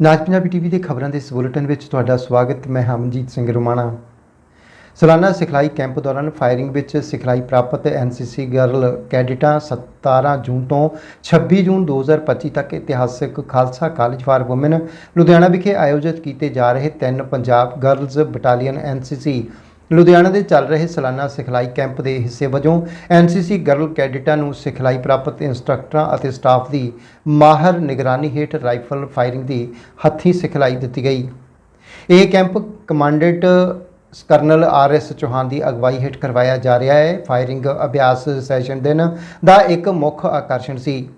ਨਾਚ ਪੰਜਾਬੀ ਟੀਵੀ ਦੇ ਖਬਰਾਂ ਦੇ ਇਸ ਬੁਲੇਟਿਨ ਵਿੱਚ ਤੁਹਾਡਾ ਸਵਾਗਤ, ਮੈਂ ਹਮਜੀਤ ਸਿੰਘ ਰੁਮਾਣਾ। ਸਾਲਾਨਾ ਸਿਖਲਾਈ ਕੈਂਪ ਦੌਰਾਨ ਫਾਇਰਿੰਗ ਵਿੱਚ ਸਿਖਲਾਈ ਪ੍ਰਾਪਤ ਐਨਸੀਸੀ ਗਰਲ ਕੈਡਿਟਾਂ 17 ਜੂਨ ਤੋਂ 26 ਜੂਨ 2025 ਤੱਕ ਇਤਿਹਾਸਕ Khalsa college for women Ludhiana ਵਿਖੇ ਆਯੋਜਿਤ ਕੀਤੇ ਜਾ ਰਹੇ ਤਿੰਨ Punjab girls battalion NCC Ludhiana ਦੇ ਚੱਲ ਰਹੇ ਸਾਲਾਨਾ ਸਿਖਲਾਈ ਕੈਂਪ ਦੇ ਹਿੱਸੇ ਵਜੋਂ ਐਨਸੀਸੀ ਗਰਲ ਕੈਡਿਟਾਂ ਨੂੰ ਸਿਖਲਾਈ ਪ੍ਰਾਪਤ ਇੰਸਟ੍ਰਕਟਰਾਂ ਅਤੇ ਸਟਾਫ ਦੀ ਮਾਹਰ ਨਿਗਰਾਨੀ ਹੇਠ ਰਾਈਫਲ ਫਾਇਰਿੰਗ ਦੀ ਹੱਥੀਂ ਸਿਖਲਾਈ ਦਿੱਤੀ ਗਈ। ਇਹ camp commandant colonel R S Chauhan ਦੀ ਅਗਵਾਈ ਹੇਠ ਕਰਵਾਇਆ ਜਾ ਰਿਹਾ ਹੈ। ਫਾਇਰਿੰਗ ਅਭਿਆਸ ਸੈਸ਼ਨ ਦਿਨ ਦਾ ਇੱਕ ਮੁੱਖ ਆਕਰਸ਼ਣ ਸੀ।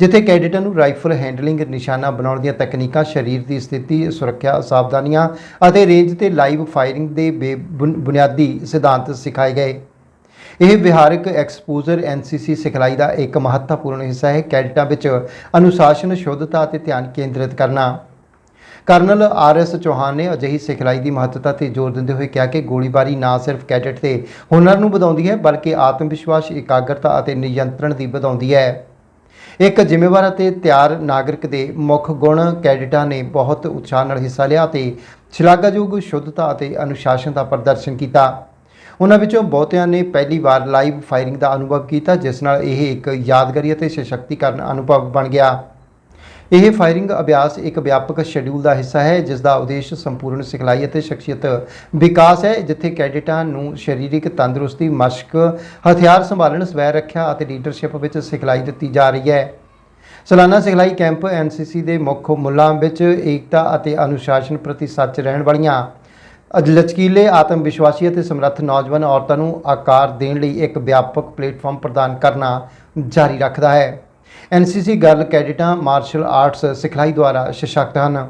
ਜਿੱਥੇ ਕੈਡਿਟਾਂ ਨੂੰ ਰਾਈਫਲ ਹੈਂਡਲਿੰਗ ਨਿਸ਼ਾਨਾ ਬਣਾਉਣ ਦੀਆਂ ਤਕਨੀਕਾਂ, ਸਰੀਰ ਦੀ ਸਥਿਤੀ, ਸੁਰੱਖਿਆ, ਸਾਵਧਾਨੀਆਂ ਅਤੇ ਰੇਂਜ ਤੇ ਲਾਈਵ ਫਾਇਰਿੰਗ ਦੇ ਬੇ- ਬੁਨਿਆਦੀ ਸਿਧਾਂਤ ਸਿਖਾਏ ਗਏ। ਇਹ ਵਿਹਾਰਕ ਐਕਸਪੋਜ਼ਰ ਐਨਸੀਸੀ ਸਿਖਲਾਈ ਦਾ ਇੱਕ ਮਹੱਤਵਪੂਰਨ ਹਿੱਸਾ ਹੈ। ਕੈਡਿਟਾਂ ਵਿੱਚ ਅਨੁਸ਼ਾਸਨ, ਸ਼ੁੱਧਤਾ ਅਤੇ ਧਿਆਨ ਕੇਂਦਰਿਤ ਕਰਨਾ। ਕਰਨਲ ਆਰ ਐਸ ਚੌਹਾਨ ਨੇ ਅਜਿਹੀ ਸਿਖਲਾਈ ਦੀ ਮਹੱਤਤਾ ਤੇ ਜ਼ੋਰ ਦਿੰਦੇ ਹੋਏ ਕਿਹਾ ਕਿ ਗੋਲੀਬਾਰੀ ਨਾ ਸਿਰਫ ਕੈਡਟ ਦੇ ਹੁਨਰ ਨੂੰ ਵਧਾਉਂਦੀ ਹੈ, ਬਲਕਿ ਆਤਮ ਵਿਸ਼ਵਾਸ ਇਕਾਗਰਤਾ ਅਤੇ ਨਿਯੰਤਰਣ ਦੀ ਵਧਾਉਂਦੀ ਹੈ। ਇੱਕ ਜ਼ਿੰਮੇਵਾਰ ਅਤੇ ਤਿਆਰ ਨਾਗਰਿਕ ਦੇ ਮੁੱਖ ਗੁਣ ਕੈਡਿਟਾਂ ਨੇ ਬਹੁਤ ਉਤਸ਼ਾਹ ਨਾਲ ਹਿੱਸਾ ਲਿਆ ਅਤੇ ਸ਼ਲਾਘਾਯੋਗ ਸ਼ੁੱਧਤਾ ਅਤੇ ਅਨੁਸ਼ਾਸਨ ਦਾ ਪ੍ਰਦਰਸ਼ਨ ਕੀਤਾ। ਉਹਨਾਂ ਵਿੱਚੋਂ ਬਹੁਤਿਆਂ ਨੇ ਪਹਿਲੀ ਵਾਰ ਲਾਈਵ ਫਾਇਰਿੰਗ ਦਾ ਅਨੁਭਵ ਕੀਤਾ, ਜਿਸ ਨਾਲ ਇਹ ਇੱਕ ਯਾਦਗਾਰੀ ਅਤੇ ਸਸ਼ਕਤੀਕਰਨ ਅਨੁਭਵ ਬਣ ਗਿਆ। ਇਹ ਫਾਇਰਿੰਗ ਅਭਿਆਸ ਇੱਕ ਵਿਆਪਕ ਸ਼ੈਡਿਊਲ ਦਾ ਹਿੱਸਾ ਹੈ, ਜਿਸ ਦਾ ਉਦੇਸ਼ ਸੰਪੂਰਨ ਸਿਖਲਾਈ ਅਤੇ ਸ਼ਖਸੀਅਤ ਵਿਕਾਸ ਹੈ, ਜਿੱਥੇ ਕੈਡਿਟਾਂ ਨੂੰ ਸਰੀਰਕ ਤੰਦਰੁਸਤੀ, ਮਸ਼ਕ, ਹਥਿਆਰ ਸੰਭਾਲਣ, ਸਵੈ ਰੱਖਿਆ ਅਤੇ ਲੀਡਰਸ਼ਿਪ ਵਿੱਚ ਸਿਖਲਾਈ ਦਿੱਤੀ ਜਾ ਰਹੀ ਹੈ। ਸਾਲਾਨਾ ਸਿਖਲਾਈ ਕੈਂਪ ਐਨਸੀਸੀ ਦੇ ਮੁੱਖ ਮੁੱਲਾਂ ਵਿੱਚ ਏਕਤਾ ਅਤੇ ਅਨੁਸ਼ਾਸਨ ਪ੍ਰਤੀ ਸੱਚ ਰਹਿਣ ਵਾਲੀਆਂ ਲਚਕੀਲੇ ਆਤਮ ਵਿਸ਼ਵਾਸੀ ਅਤੇ ਸਮਰੱਥ ਨੌਜਵਾਨ ਔਰਤਾਂ ਨੂੰ ਆਕਾਰ ਦੇਣ ਲਈ ਇੱਕ ਵਿਆਪਕ ਪਲੇਟਫਾਰਮ ਪ੍ਰਦਾਨ ਕਰਨਾ ਜਾਰੀ ਰੱਖਦਾ ਹੈ। ਐਨਸੀਸੀ ਗਰਲ ਕੈਡਿਟਾਂ ਮਾਰਸ਼ਲ ਆਰਟਸ ਸਿਖਲਾਈ ਦੁਆਰਾ ਸਸ਼ਕਤ ਹਨ।